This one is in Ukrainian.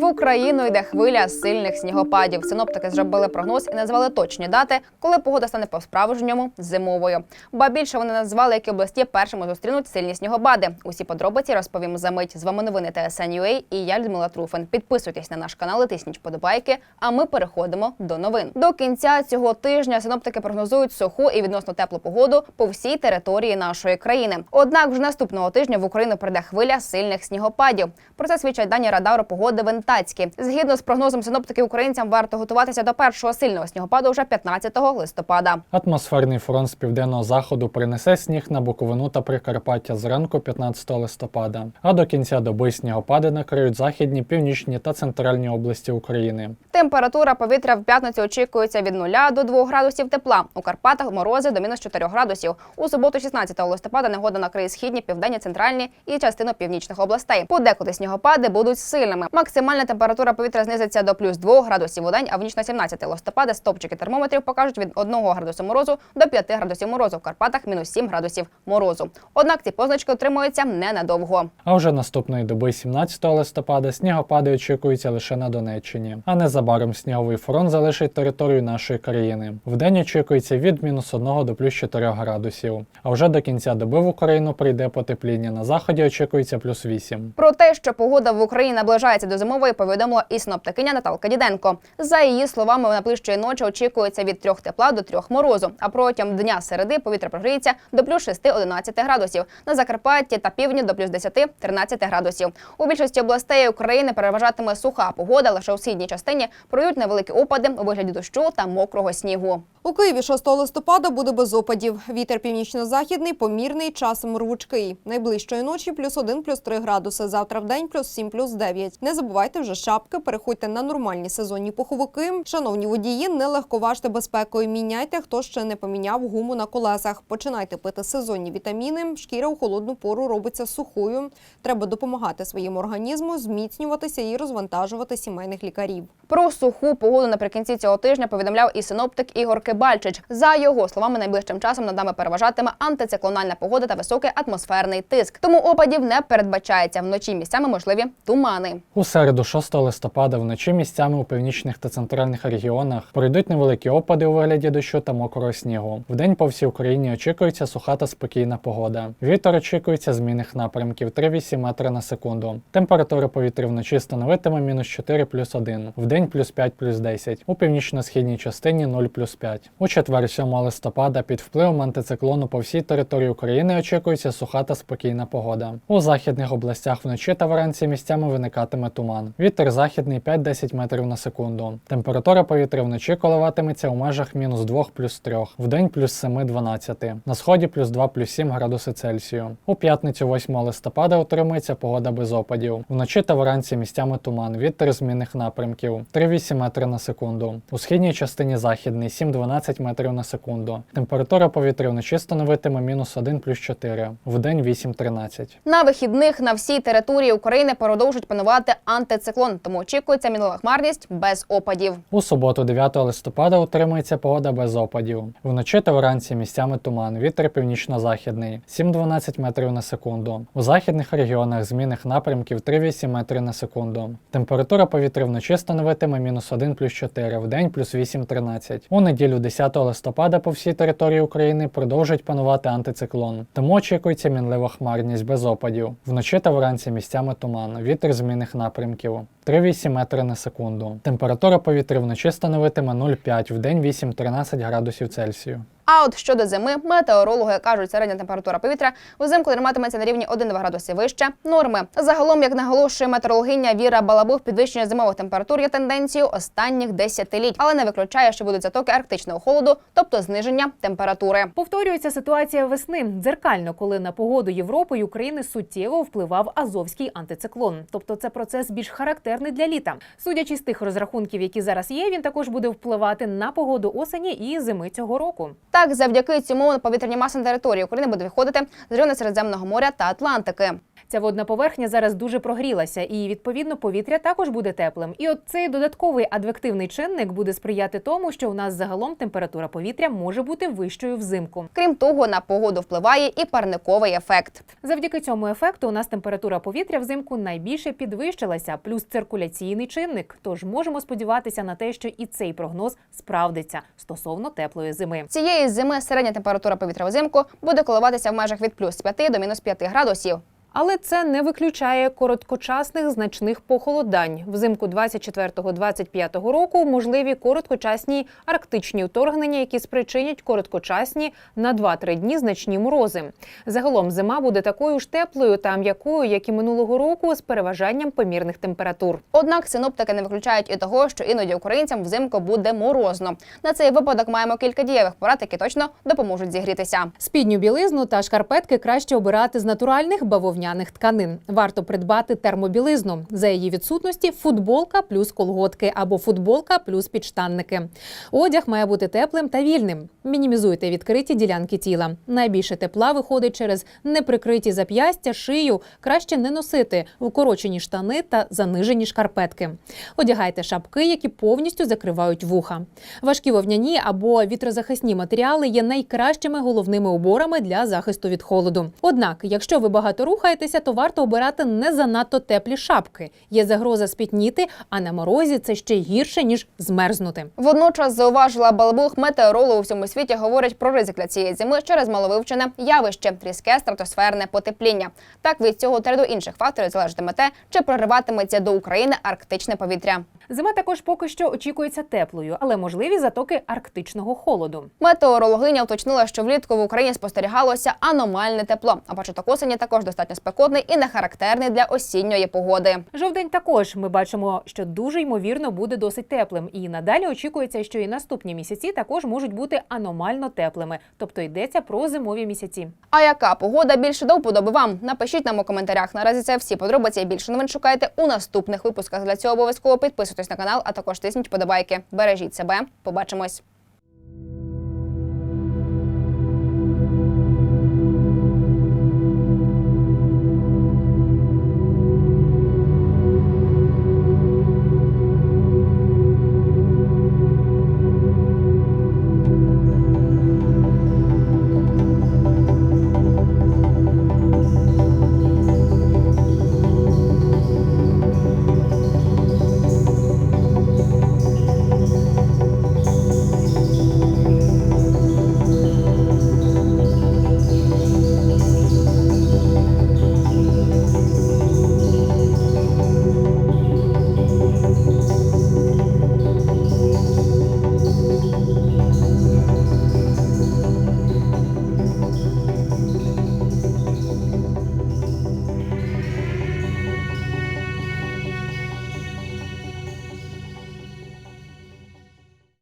В Україну йде хвиля сильних снігопадів. Синоптики зробили прогноз і назвали точні дати, коли погода стане по-справжньому зимовою. Ба більше вони назвали, які області першими зустрінуть сильні снігопади. Усі подробиці розповім за мить. З вами новини ТСН.UA і я Людмила Труфен. Підписуйтесь на наш канал, і тисніть вподобайки. А ми переходимо до новин. До кінця цього тижня синоптики прогнозують суху і відносно теплу погоду по всій території нашої країни. Однак вже наступного тижня в Україну прийде хвиля сильних снігопадів. Про це свідчать дані радару погоди Вентацькі. Згідно з прогнозом синоптиків українцям варто готуватися до першого сильного снігопаду вже 15 листопада. Атмосферний фронт з південного заходу принесе сніг на Буковину та Прикарпаття зранку 15 листопада, а до кінця доби снігопади накриють західні, північні та центральні області України. Температура повітря в п'ятницю очікується від 0 до 2 градусів тепла. У Карпатах морози до мінус 4 градусів. У суботу, 16 листопада, негода накриє східні, південні, центральні і частину північних областей. Подекуди снігопади будуть сильними. Максимальна температура повітря знизиться до плюс 2 градусів у день, а в ніч на 17 листопада стопчики термометрів покажуть від 1 градусу морозу до 5 градусів морозу. В Карпатах мінус 7 градусів морозу. Однак ці позначки отримуються ненадовго. А вже наступної доби, 17 листопада, снігопади очікуються лише на Донеччині. А незабаром сніговий фронт залишить територію нашої країни. Вдень очікується від мінус 1 до плюс 4 градусів. А вже до кінця доби в Україну прийде потепління. На заході очікується плюс 8. Про те, що погода в Україні наближається до зимової, повідомила і синоптикиня Наталка Діденко. За її словами, найближчої ночі очікується від трьох тепла до трьох морозу. А протягом дня середи повітря прогріється до плюс 6-11 градусів. На Закарпатті та півдні до плюс 10-13 градусів. У більшості областей України переважатиме суха погода. Лише у східній частині пройдуть невеликі опади у вигляді дощу та мокрого снігу. У Києві 6 листопада буде без опадів. Вітер північно-західний, помірний, часом рвучкий. Найближчої ночі плюс 1, плюс 3 градуси. Завтра в день плюс 7, плюс 9. Не забувайте вже шапки, переходьте на нормальні сезонні пуховики. Шановні водії, не легковажте безпекою. Міняйте, хто ще не поміняв гуму на колесах. Починайте пити сезонні вітаміни. Шкіра у холодну пору робиться сухою. Треба допомагати своєму організму, зміцнюватися і розвантажувати сімейних лікарів. Про суху погоду наприкінці цього тижня повідомляв і синоптик Ігор Кибальчич. За його словами, найближчим часом над нами переважатиме антициклональна погода та високий атмосферний тиск. Тому опадів не передбачається. Вночі місцями можливі тумани. У середу, 6 листопада, вночі місцями у північних та центральних регіонах пройдуть невеликі опади у вигляді дощу та мокрого снігу. Вдень по всій Україні очікується суха та спокійна погода. Вітер очікується змінних напрямків 3-8 метри на секунду. Температура повітря вночі становитиме мінус 4 плюс 1, вдень плюс 5 плюс 10, у північно-східній частині 0 плюс 5. У четвер, 7 листопада, під впливом антициклону по всій території України очікується суха та спокійна погода. У західних областях вночі та вранці місцями виникатиме туман. Вітер західний 5-10 метрів на секунду. Температура повітря вночі коливатиметься у межах мінус 2 плюс 3, вдень плюс 7-12, на сході плюс 2 плюс 7 градуси Цельсію. У п'ятницю 8 листопада утримується погода без опадів. Вночі та вранці місцями туман, вітер змінних напрямків 3-8 метри на секунду. У східній частині західний 7-12 метрів на секунду. Температура повітря вночі становитиме мінус 1 плюс 4, вдень 8-13. На вихідних на всій території України продовжують панувати антициклон, тому очікується мінлива хмарність без опадів. У суботу, 9 листопада, утримується погода без опадів. Вночі та вранці місцями туман, вітер північно-західний 7-12 метрів на секунду. У західних регіонах змінних напрямків 3-8 метрів на секунду. Температура повітря вночі становитиме мінус 1 плюс 4, вдень плюс 8-13. У неділю 10 листопада по всій території України продовжить панувати антициклон. Тому очікується мінлива хмарність без опадів. Вночі та вранці місцями туман, вітер змінних напрямків. вам. 3-8 метри на секунду. Температура повітря вночі становитиме 0,5, вдень 8-13 градусів Цельсію. А от щодо зими, метеорологи кажуть, середня температура повітря взимку триматиметься на рівні 1-2 градуси вище норми. Загалом, як наголошує метеорологиня Віра Балабух, підвищення зимових температур є тенденцією останніх десятиліть, але не виключає, що будуть затоки арктичного холоду, тобто зниження температури. Повторюється ситуація весни дзеркально, коли на погоду Європи і України суттєво впливав азовський антициклон. Тобто це процес більш характерний для літа. Судячи з тих розрахунків, які зараз є, він також буде впливати на погоду осені і зими цього року. Так, завдяки цьому повітряні маси на території України буде виходити з району Середземного моря та Атлантики. Ця водна поверхня зараз дуже прогрілася, і відповідно повітря також буде теплим. І от цей додатковий адвективний чинник буде сприяти тому, що у нас загалом температура повітря може бути вищою взимку. Крім того, на погоду впливає і парниковий ефект. Завдяки цьому ефекту у нас температура повітря взимку найбільше підвищилася, плюс циркуляційний чинник. Тож можемо сподіватися на те, що і цей прогноз справдиться стосовно теплої зими. Цієї зими середня температура повітря взимку буде коливатися в межах від плюс 5 до мінус 5 градусів. Але це не виключає короткочасних значних похолодань. Взимку 24-25 року можливі короткочасні арктичні вторгнення, які спричинять короткочасні на 2-3 дні значні морози. Загалом зима буде такою ж теплою та м'якою, як і минулого року, з переважанням помірних температур. Однак синоптики не виключають і того, що іноді українцям взимку буде морозно. На цей випадок маємо кілька дієвих порад, які точно допоможуть зігрітися. Спідню білизну та шкарпетки краще обирати з натуральних бавовняних тканин. Варто придбати термобілизну. За її відсутності футболка плюс колготки або футболка плюс підштанники. Одяг має бути теплим та вільним. Мінімізуйте відкриті ділянки тіла. Найбільше тепла виходить через неприкриті зап'ястя, шию. Краще не носити укорочені штани та занижені шкарпетки. Одягайте шапки, які повністю закривають вуха. Важкі вовняні або вітрозахисні матеріали є найкращими головними уборами для захисту від холоду. Однак, якщо ви багато рухаєтеся, то варто обирати не занадто теплі шапки. Є загроза спітніти, а на морозі це ще гірше ніж змерзнути. Водночас зауважила Балбух, метеорологи у всьому світі говорять про ризик для цієї зими через маловивчене явище різке стратосферне потепління. Так від цього та ряду інших факторів залежатиме те, чи прориватиметься до України арктичне повітря. Зима також поки що очікується теплою, але можливі затоки арктичного холоду. Метеорологиня уточнила, що влітку в Україні спостерігалося аномальне тепло, а початок осені також достатньо спекотний і не характерний для осінньої погоди. Жовдень також ми бачимо, що дуже ймовірно буде досить теплим. І надалі очікується, що і наступні місяці також можуть бути аномально теплими, тобто йдеться про зимові місяці. А яка погода більше до вподоби вам? Напишіть нам у коментарях. Наразі це всі подробиці. і Більше новин шукайте у наступних випусках. Для цього обов'язково підписуйтесь на канал, а також тисніть подобайки. Бережіть себе. Побачимось.